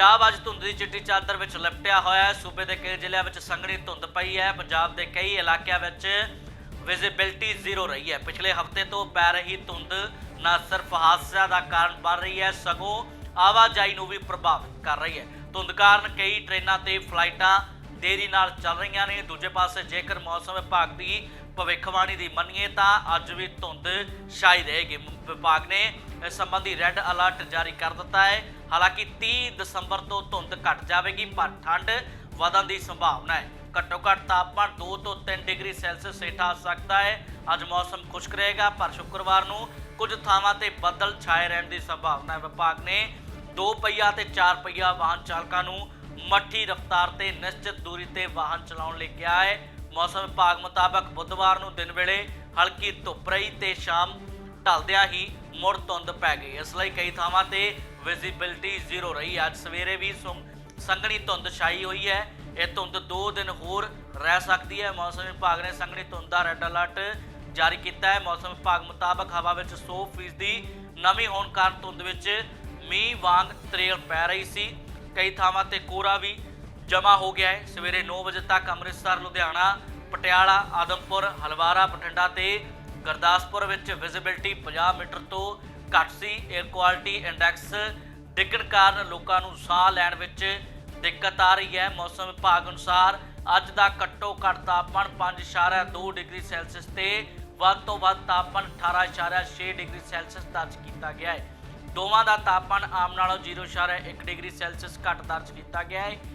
ਪੰਜਾਬ ਅੱਜ ਧੁੰਦ ਦੀ ਚਿੱਟੀ ਚਾਦਰ ਵਿੱਚ ਲਪਟਿਆ ਹੋਇਆ ਹੈ। ਸੂਬੇ ਦੇ ਕਈ ਜ਼ਿਲ੍ਹਿਆਂ ਵਿੱਚ ਸੰਘਣੀ ਧੁੰਦ ਪਈ ਹੈ। ਪੰਜਾਬ ਦੇ ਕਈ ਇਲਾਕਿਆਂ ਵਿੱਚ ਵਿਜ਼ਿਬਿਲਟੀ ਜ਼ੀਰੋ ਰਹੀ ਹੈ। ਪਿਛਲੇ ਹਫ਼ਤੇ ਤੋਂ ਪੈ ਰਹੀ ਧੁੰਦ ਨਾ ਸਿਰਫ ਹਾਦਸਿਆਂ ਦਾ ਕਾਰਨ ਬਣ ਰਹੀ ਹੈ, ਸਗੋਂ ਆਵਾਜਾਈ ਨੂੰ ਵੀ ਪ੍ਰਭਾਵਿਤ ਕਰ ਰਹੀ ਹੈ। ਧੁੰਦ ਕਾਰਨ ਕਈ ਟ੍ਰੇਨਾਂ ਤੇ ਫਲਾਈਟਾਂ ਦੇਰੀ ਨਾਲ ਚੱਲ ਰਹੀਆਂ ਨੇ। ਦੂਜੇ ਪਾਸੇ ਜੇਕਰ ਮੌਸਮ ਵਿਭਾਗ ਦੀ ਭਵਿੱਖਬਾਣੀ ਦੀ ਮੰਨੀਏ ਤਾਂ ਅੱਜ ਵੀ ਧੁੰਦ ਛਾਈ ਰਹੇਗੀ। ਵਿਭਾਗ ਨੇ ਇਸ ਸੰਬੰਧੀ ਰੈੱਡ ਅਲਰਟ ਜਾਰੀ ਕਰ ਦਿੱਤਾ ਹੈ। ਹਾਲਾਂਕਿ 30 ਦਸੰਬਰ ਤੋਂ ਧੁੰਦ ਘਟ ਜਾਵੇਗੀ, ਪਰ ਠੰਡ ਵਧਣ ਦੀ ਸੰਭਾਵਨਾ ਹੈ। ਘੱਟੋ ਘੱਟ ਤਾਪਮਾਨ 2 ਤੋਂ 3 ਡਿਗਰੀ ਸੈਲਸੀਅਸ ਹੇਠਾਂ ਆ ਸਕਦਾ ਹੈ। ਅੱਜ ਮੌਸਮ ਖੁਸ਼ਕ ਰਹੇਗਾ, ਪਰ ਸ਼ੁੱਕਰਵਾਰ ਨੂੰ ਕੁਝ ਥਾਵਾਂ ਤੇ ਬੱਦਲ ਛਾਏ ਰਹਿਣ ਦੀ ਸੰਭਾਵਨਾ ਹੈ। ਵਿਭਾਗ ਨੇ ਦੋ ਪਹੀਆ ਤੇ ਚਾਰ ਪਹੀਆ ਵਾਹਨ ਚਾਲਕਾਂ ਨੂੰ ਮੱਠੀ ਰਫ਼ਤਾਰ ਤੇ ਨਿਸ਼ਚਿਤ ਦੂਰੀ ਤੇ ਵਾਹਨ ਚਲਾਉਣ ਲਈ ਕਿਹਾ ਹੈ। ਮੌਸਮ ਵਿਭਾਗ ਮੁਤਾਬਕ ਬੁੱਧਵਾਰ ਨੂੰ ਦਿਨ ਵੇਲੇ ਹਲਕੀ ਧੁੱਪ ਰਹੀ ਤੇ ਸ਼ਾਮ ਢਲਦਿਆਂ ਹੀ ਮੁੜ ਧੁੰਦ ਪੈ ਗਈ। ਇਸ ਲਈ ਕਈ ਥਾਵਾਂ ਤੇ ਵਿਜ਼ਿਬਿਲਟੀ ਜ਼ੀਰੋ ਰਹੀ। ਅੱਜ ਸਵੇਰੇ ਵੀ ਸੰਘਣੀ ਧੁੰਦ ਛਾਈ ਹੋਈ ਹੈ। ਇਹ ਧੁੰਦ 2 ਦਿਨ ਹੋਰ ਰਹਿ ਸਕਦੀ ਹੈ। ਮੌਸਮ ਵਿਭਾਗ ਨੇ ਸੰਘਣੀ ਧੁੰਦ ਦਾ ਰੈੱਡ ਅਲਰਟ ਜਾਰੀ ਕੀਤਾ ਹੈ। ਮੌਸਮ ਵਿਭਾਗ ਮੁਤਾਬਕ ਹਵਾ ਵਿੱਚ 100% ਦੀ ਨਮੀ ਹੋਣ ਕਾਰਨ ਧੁੰਦ ਵਿੱਚ ਮੀਂਹ ਵਾਂਗ ਤਰੇਲ ਪੈ ਰਹੀ ਸੀ। ਕਈ ਥਾਵਾਂ ਤੇ ਕੋਰਾ ਵੀ ਜਮਾ ਹੋ ਗਿਆ ਹੈ। ਸਵੇਰੇ 9 ਵਜੇ ਤੱਕ ਅੰਮ੍ਰਿਤਸਰ, ਲੁਧਿਆਣਾ, ਪਟਿਆਲਾ, ਆਦਮਪੁਰ, ਹਲਵਾਰਾ, ਬਠਿੰਡਾ ਤੇ ਗੁਰਦਾਸਪੁਰ ਵਿੱਚ ਵਿਜ਼ਿਬਿਲਟੀ 50 ਮੀਟਰ ਤੋਂ ਘੱਟ ਸੀ। 에ਅਰ ਕੁਆਲਿਟੀ ਇੰਡੈਕਸ ਡਿੱਗਣ ਕਾਰਨ ਲੋਕਾਂ ਨੂੰ ਸਾਹ ਲੈਣ ਵਿੱਚ ਦਿੱਕਤ ਆ ਰਹੀ ਹੈ। ਮੌਸਮ ਵਿਭਾਗ ਅਨੁਸਾਰ ਅੱਜ ਦਾ ਘੱਟੋ ਘੱਟ ਤਾਪਮਾਨ 5.2 ਡਿਗਰੀ ਸੈਲਸੀਅਸ ਤੇ ਵੱਧ ਤੋਂ ਵੱਧ ਤਾਪਮਾਨ 18.6 ਡਿਗਰੀ ਸੈਲਸੀਅਸ ਦਰਜ ਕੀਤਾ ਗਿਆ ਹੈ। ਦੋਵਾਂ ਦਾ ਤਾਪਮਾਨ ਆਮ ਨਾਲੋਂ 0.1 ਡਿਗਰੀ ਸੈਲਸੀਅਸ ਘੱਟ ਦਰਜ ਕੀਤਾ ਗਿਆ ਹੈ।